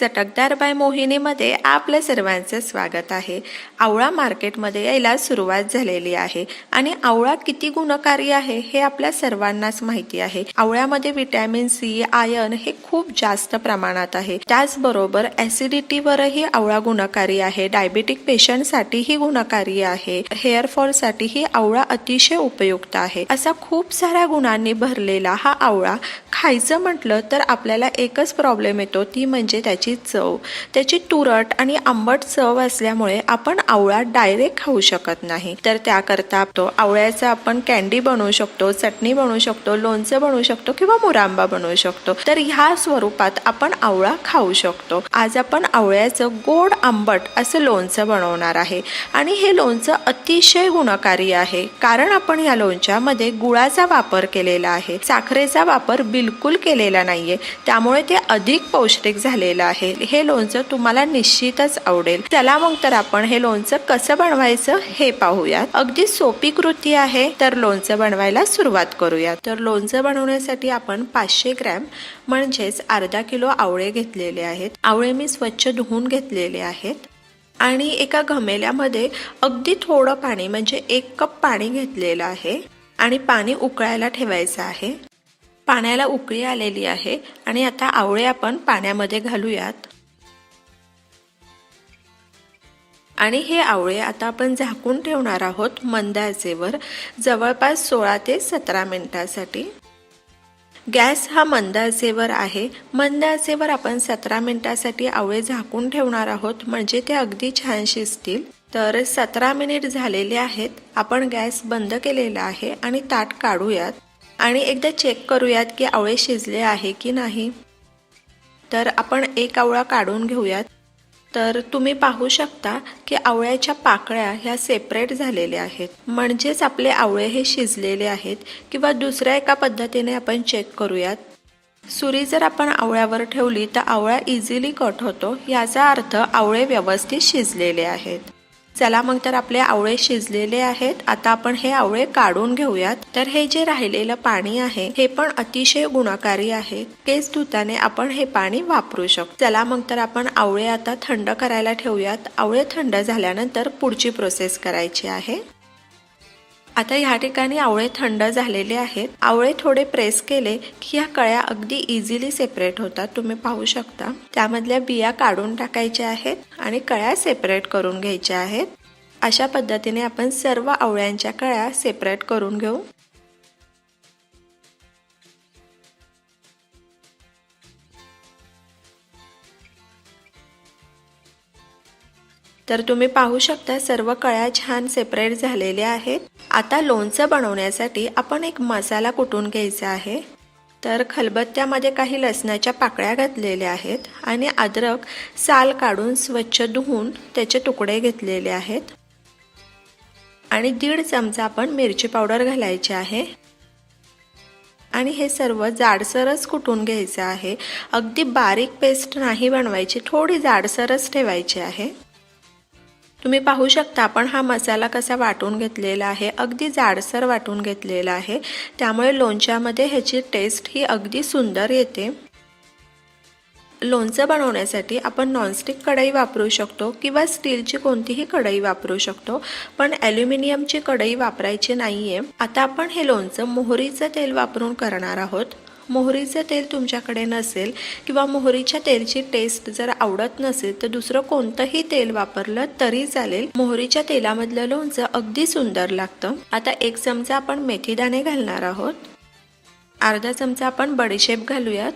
चटकदार बाय मोहिनीमध्ये आपल्या सर्वांचं स्वागत आहे. आवळा मार्केटमध्ये यायला सुरुवात झालेली आहे. आणि आवळा किती गुणकारी आहे हे आपल्या सर्वांनाच माहिती आहे. आवळ्यामध्ये व्हिटॅमिन सी आयर्न हे खूप जास्त प्रमाणात आहे. त्याचबरोबर ऍसिडिटीवरही आवळा गुणकारी आहे. डायबेटिक पेशंटसाठीही गुणकारी आहे. हेअर फॉलसाठीही आवळा अतिशय उपयुक्त आहे. असा खूप साऱ्या गुणांनी भरलेला हा आवळा खायचं म्हटलं तर आपल्याला एकच प्रॉब्लेम येतो ती म्हणजे त्याची चव. त्याची तुरट आणि आंबट चव असल्यामुळे आपण आवळा डायरेक्ट खाऊ शकत नाही. तर त्याकरता तो आवळ्याचं आपण कॅन्डी बनवू शकतो चटणी बनवू शकतो लोणचं बनवू शकतो किंवा मुरांबा बनवू शकतो. तर ह्या स्वरूपात आपण आवळा खाऊ शकतो. आज आपण आवळ्याचं गोड आंबट असं लोणचं बनवणार आहे. आणि हे लोणचं अतिशय गुणकारी आहे. कारण आपण या लोणच्यामध्ये गुळाचा वापर केलेला आहे. साखरेचा वापर बिलकुल केलेला नाहीये. त्यामुळे ते अधिक पौष्टिक झालेलं आहे. हे लोणचं तुम्हाला निश्चितच आवडेल. चला मग तर आपण हे लोणचं कसं बनवायचं हे पाहूयात. अगदी सोपी कृती आहे तर लोणचं बनवायला सुरुवात करूयात. तर लोणचं बनवण्यासाठी आपण पाचशे ग्रॅम म्हणजेच अर्धा किलो आवळे घेतलेले आहेत. आवळे मी स्वच्छ धुवून घेतलेले आहेत. आणि एका घमेल्यामध्ये अगदी थोडं पाणी म्हणजे एक कप पाणी घेतलेलं आहे. आणि पाणी उकळायला ठेवायचं आहे. पाण्याला उकळी आलेली आहे आणि आता आवळे आपण पाण्यामध्ये घालूयात. आणि हे आवळे आता आपण झाकून ठेवणार आहोत मंद आचेवर जवळपास सोळा ते सतरा मिनिटासाठी. गॅस हा मंद आचेवर आहे. मंद आचेवर आपण सतरा मिनिटासाठी आवळे झाकून ठेवणार आहोत. म्हणजे ते अगदी छान शिजतील. तर सतरा मिनिट झालेले आहेत. आपण गॅस बंद केलेला आहे आणि ताट काढूयात. आणि एकदा चेक करूयात की आवळे शिजले आहे की नाही. तर आपण एक आवळा काढून घेऊयात. तर तुम्ही पाहू शकता की आवळ्याच्या पाकळ्या ह्या सेपरेट झालेल्या आहेत. म्हणजेच आपले आवळे हे शिजलेले आहेत किंवा दुसऱ्या एका पद्धतीने आपण चेक करूयात. सुरी जर आपण आवळ्यावर ठेवली तर आवळा इझिली कट होतो. याचा अर्थ आवळे व्यवस्थित शिजलेले आहेत. चला मग तर आपले आवळे शिजलेले आहेत. आता आपण हे आवळे काढून घेऊयात. तर हे जे राहिलेलं पाणी आहे हे पण अतिशय गुणकारी आहे. केस धुताने आपण हे पाणी वापरू शकतो. चला मग तर आपण आवळे आता थंड करायला ठेवूयात. आवळे थंड झाल्यानंतर पुढची प्रोसेस करायची आहे. आता ह्या ठिकाणी आवळे थंड झालेले आहेत. आवळे थोडे प्रेस केले की ह्या कळ्या अगदी इझिली सेपरेट होतात. तुम्ही पाहू शकता. त्यामधल्या बिया काढून टाकायच्या आहेत आणि कळ्या सेपरेट करून घ्यायच्या आहेत. अशा पद्धतीने आपण सर्व आवळ्यांच्या कळ्या सेपरेट करून घेऊ. तर तुम्ही पाहू शकता सर्व कळ्या छान सेपरेट झालेल्या आहेत. आता लोणचं बनवण्यासाठी आपण एक मसाला कुटून घ्यायचा आहे. तर खलबत्त्यामध्ये काही लसणाच्या पाकळ्या घातलेल्या आहेत आणि अद्रक साल काढून स्वच्छ धुवून त्याचे तुकडे घेतलेले आहेत. आणि दीड चमचा आपण मिरची पावडर घालायची आहे. आणि हे सर्व जाडसरच कुटून घ्यायचं आहे. अगदी बारीक पेस्ट नाही बनवायची थोडी जाडसरच ठेवायची आहे. तुम्ही पाहू शकता आपण हा मसाला कसा वाटून घेतलेला आहे अगदी जाडसर वाटून घेतलेला आहे. त्यामुळे लोणच्यामध्ये ह्याची टेस्ट ही अगदी सुंदर येते. लोणचं बनवण्यासाठी आपण नॉनस्टिक कढई वापरू शकतो किंवा स्टीलची कोणतीही कढई वापरू शकतो पण ॲल्युमिनियमची कढई वापरायची नाही आहे आता आपण हे लोणचं मोहरीचं तेल वापरून करणार आहोत. मोहरीचं तेल तुमच्याकडे नसेल किंवा मोहरीच्या तेलची टेस्ट जर आवडत नसेल तर दुसरं कोणतंही तेल वापरलं तरी चालेल. मोहरीच्या तेलामधलं लोणचं अगदी सुंदर लागतं. आता एक चमचा आपण मेथीदाणे घालणार आहोत. अर्धा चमचा आपण बडीशेप घालूयात.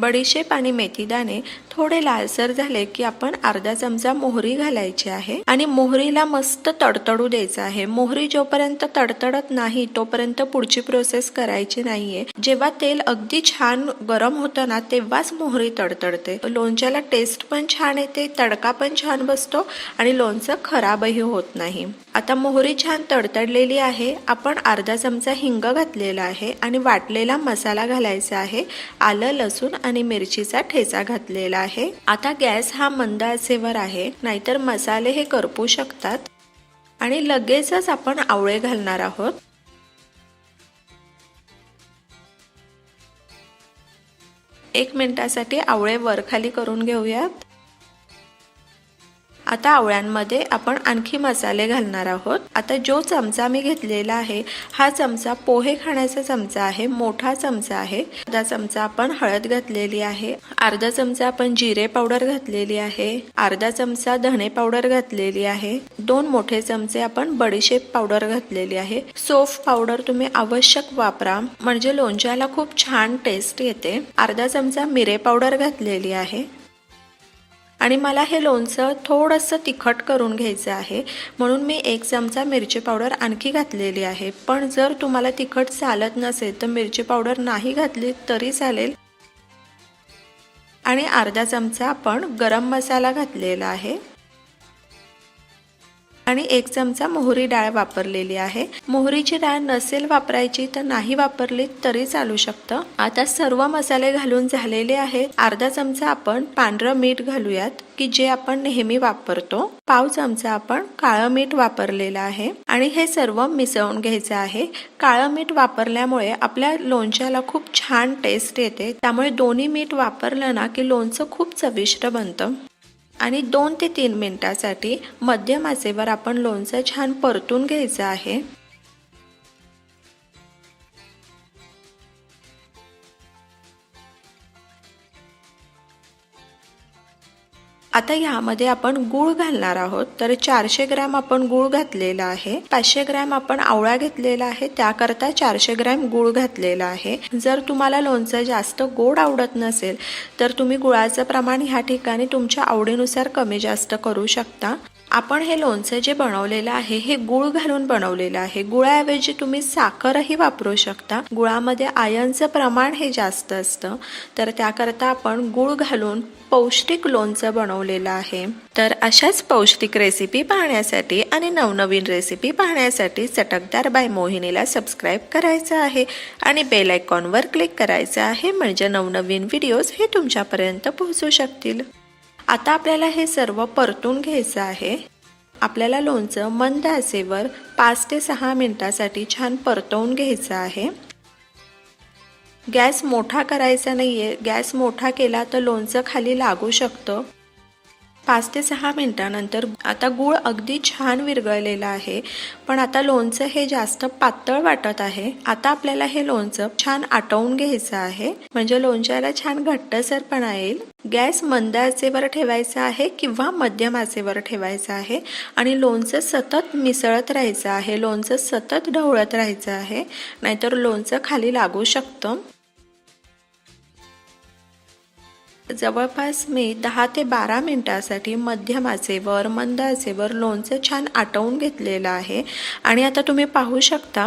बडीशेप आणि मेथीदाणे थोडे लालसर झाले की आपण अर्धा चमचा मोहरी घालायची आहे. आणि मोहरीला मस्त तडतडू द्यायचं आहे. मोहरी जोपर्यंत तडतडत नाही तोपर्यंत पुढची प्रोसेस करायची नाहीये. जेव्हा तेल अगदी छान गरम होतं ना तेव्हाच मोहरी तडतडते. लोणच्याला टेस्ट पण छान येते तडका पण छान बसतो आणि लोणचं खराबही होत नाही. आता मोहरी छान तडतडलेली आहे. आपण अर्धा चमचा हिंग घातलेला आहे आणि वाटलेला मसाला घालायचा आहे. आलं लसूण आणि मिरचीचा ठेचा घातलेला आहे. आता गॅस हा मंद आचेवर आहे नाहीतर मसाले हे करपू शकतात. आणि लगेचच आपण आवळे घालणार आहोत. एक मिनिटासाठी आवळे वर खाली करून घेऊयात. आता आवळ्यांमध्ये आपण आणखी मसाले घालणार आहोत. आता जो चमचा मी घेतलेला आहे हा चमचा पोहे खाण्याचा चमचा आहे मोठा चमचा आहे. अर्धा चमचा आपण हळद घातलेली आहे. अर्धा चमचा आपण जिरे पावडर घातलेली आहे. अर्धा चमचा धणे पावडर घातलेली आहे. दोन मोठे चमचे आपण बडीशेप पावडर घातलेली आहे. सोफ पावडर तुम्ही आवश्यक वापरा म्हणजे लोणच्याला खूप छान टेस्ट येते. अर्धा चमचा मिरे पावडर घातलेली आहे. आणि मला हे लोणचं थोडंसं तिखट करून घ्यायचं आहे. म्हणून मी एक चमचा मिरची पावडर आणखी घातलेली आहे. पण जर तुम्हाला तिखट चालत नसेल तर मिरची पावडर नाही घातली तरी चालेल. आणि अर्धा चमचा आपण गरम मसाला घातलेला आहे. आणि एक चमचा मोहरी डाळ वापरलेली आहे. मोहरीची डाळ नसेल वापरायची तर नाही वापरली तरी चालू शकतं. आता सर्व मसाले घालून झालेले आहेत. अर्धा चमचा आपण पांढरं मीठ घालूयात की जे आपण नेहमी वापरतो. पाव चमचा आपण काळं मीठ वापरलेलं आहे. आणि हे सर्व मिसळून घ्यायचं आहे. काळं मीठ वापरल्यामुळे आपल्या लोणच्याला खूप छान टेस्ट येते. त्यामुळे दोन्ही मीठ वापरलं ना की लोणचं खूप चविष्ट बनतं. आणि दोन ते तीन मिनटासाठी मध्यम आचेवर आपण लोणचं छान परतून घ्यायचं आहे. आता ह्यामध्ये आपण गूळ घालणार आहोत. तर चारशे ग्रॅम आपण गूळ घातलेला आहे. पाचशे ग्रॅम आपण आवळा घेतलेला आहे. त्याकरता चारशे ग्रॅम गूळ घातलेला आहे. जर तुम्हाला लोणचं जास्त गोड आवडत नसेल तर तुम्ही गुळाचं प्रमाण ह्या ठिकाणी तुमच्या आवडीनुसार कमी जास्त करू शकता. आपण हे लोणचं जे बनवलेलं आहे हे गुळ घालून बनवलेलं आहे. गुळाऐवजी तुम्ही साखरही वापरू शकता. गुळामध्ये आयनचं प्रमाण हे जास्त असतं. तर त्याकरता आपण गुळ घालून पौष्टिक लोणचं बनवलेलं आहे. तर अशाच पौष्टिक रेसिपी पाहण्यासाठी आणि नवनवीन रेसिपी पाहण्यासाठी चटकदार बाय मोहिनीला सबस्क्राईब करायचं आहे आणि बेल आयकॉनवर क्लिक करायचं आहे म्हणजे नवनवीन व्हिडिओज हे तुमच्यापर्यंत पोहोचू शकतील. आता आपल्याला हे सर्व परतून घ्यायचं आहे. आपल्याला लोणचं मंद आसेवर पाच ते सहा मिनिटासाठी छान परतवून घ्यायचं आहे. गॅस मोठा करायचा नाही आहे गॅस मोठा केला तर लोणचं खाली लागू शकतं. पाच ते सहा मिनटानंतर आता गूळ अगदी छान विरघळलेलं आहे. पण आता लोणचं हे जास्त पातळ वाटत आहे. आता आपल्याला हे लोणचं छान आटवून घ्यायचं आहे. म्हणजे लोणच्याला छान घट्टसरपणा येईल. गॅस मंद आचेवर ठेवायचा आहे किंवा मध्यम आचेवर ठेवायचा आहे. आणि लोणचं सतत मिसळत राहायचं आहे. लोणचं सतत ढवळत राहायचं आहे. नाहीतर लोणचं खाली लागू शकतं. जवळपास मी दहा ते बारा मिनटासाठी मध्यम आचेवर मंद आचेवर लोणचं छान आटवून घेतलेलं आहे. आणि आता तुम्ही पाहू शकता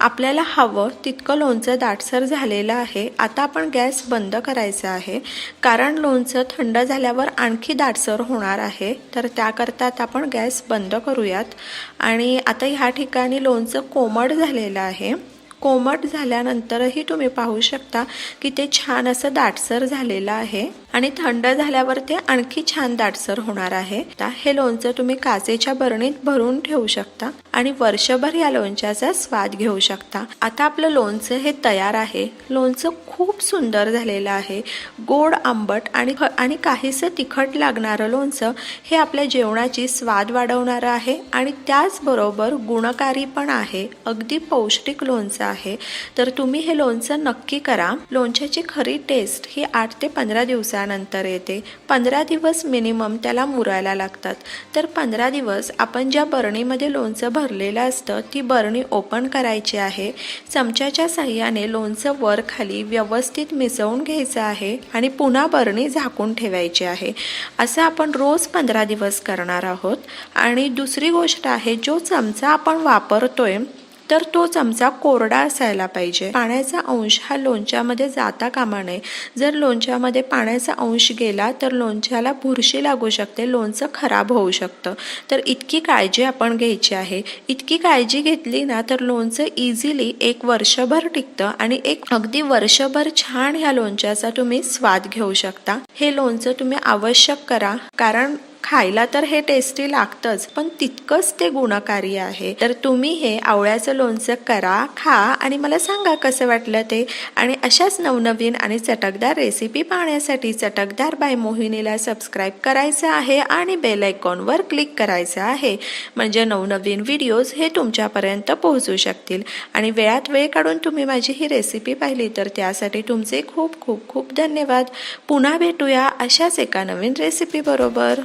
आपल्याला हवं तितकं लोणचं दाटसर झालेलं आहे. आता आपण गॅस बंद करायचा आहे. कारण लोणचं थंड झाल्यावर आणखी दाटसर होणार आहे. तर त्याकरता आता आपण गॅस बंद करूयात. आणि आता ह्या ठिकाणी लोणचं कोमट झालेलं आहे. कोमट झाल्यानंतरही तुम्ही पाहू शकता की ते छान असं दाटसर झालेलं आहे. आणि थंड झाल्यावर ते आणखी छान दाटसर होणार आहे. हे लोणचं तुम्ही काचेच्या बरणीत भरून ठेवू शकता आणि वर्षभर या लोणच्याचा स्वाद घेऊ शकता. आता आपलं लोणचं हे तयार आहे. लोणचं खूप सुंदर झालेलं आहे. गोड आंबट आणि आणि काहीसं तिखट लागणारं लोणचं हे आपल्या जेवणाची स्वाद वाढवणारं आहे आणि त्याचबरोबर गुणकारी पण आहे. अगदी पौष्टिक लोणचं आहे. तर तुम्ही हे लोणचं नक्की करा. लोणच्याची खरी टेस्ट ही आठ ते पंधरा दिवसानंतर येते. पंधरा दिवस मिनिमम त्याला मुरायला लागतात. तर पंधरा दिवस आपण ज्या बरणीमध्ये लोणचं भरलेलं असतं ती बरणी ओपन करायची आहे. चमच्याच्या साह्याने लोणचं वर खाली व्यवस्थित मिसळून घ्यायचं आहे आणि पुन्हा बरणी झाकून ठेवायची आहे. असं आपण रोज पंधरा दिवस करणार आहोत. आणि दुसरी गोष्ट आहे जो चमचा आपण वापरतोय तर तो चमचा कोरडा असायला पाहिजे. पाण्याचा अंश हा लोणच्यामध्ये जाता कामा नये. जर लोणच्यामध्ये पाण्याचा अंश गेला तर लोणच्याला बुरशी लागू शकते लोणचं खराब होऊ शकतं. तर इतकी काळजी आपण घ्यायची आहे. इतकी काळजी घेतली ना तर लोणचं इझिली एक वर्षभर टिकतं आणि एक अगदी वर्षभर छान ह्या लोणच्याचा तुम्ही स्वाद घेऊ शकता. हे लोणचं तुम्ही आवश्यक करा. कारण खायला तर हे टेस्टी लागतंच पण तितकंच ते गुणकारी आहे. तर तुम्ही हे आवळ्याचं लोणचं करा खा आणि मला सांगा कसं वाटलं ते? आणि अशाच नवनवीन आणि चटकदार रेसिपी पाहण्यासाठी चटकदार बाय मोहिनीला सबस्क्राईब करायचं आहे आणि बेल आयकॉनवर क्लिक करायचं आहे. म्हणजे नवनवीन व्हिडिओज हे तुमच्यापर्यंत पोहोचू शकतील. आणि वेळात वेळ काढून तुम्ही माझी ही रेसिपी पाहिली तर त्यासाठी तुमचे खूप खूप खूप धन्यवाद. पुन्हा भेटूया अशाच एका नवीन रेसिपी बरोबर.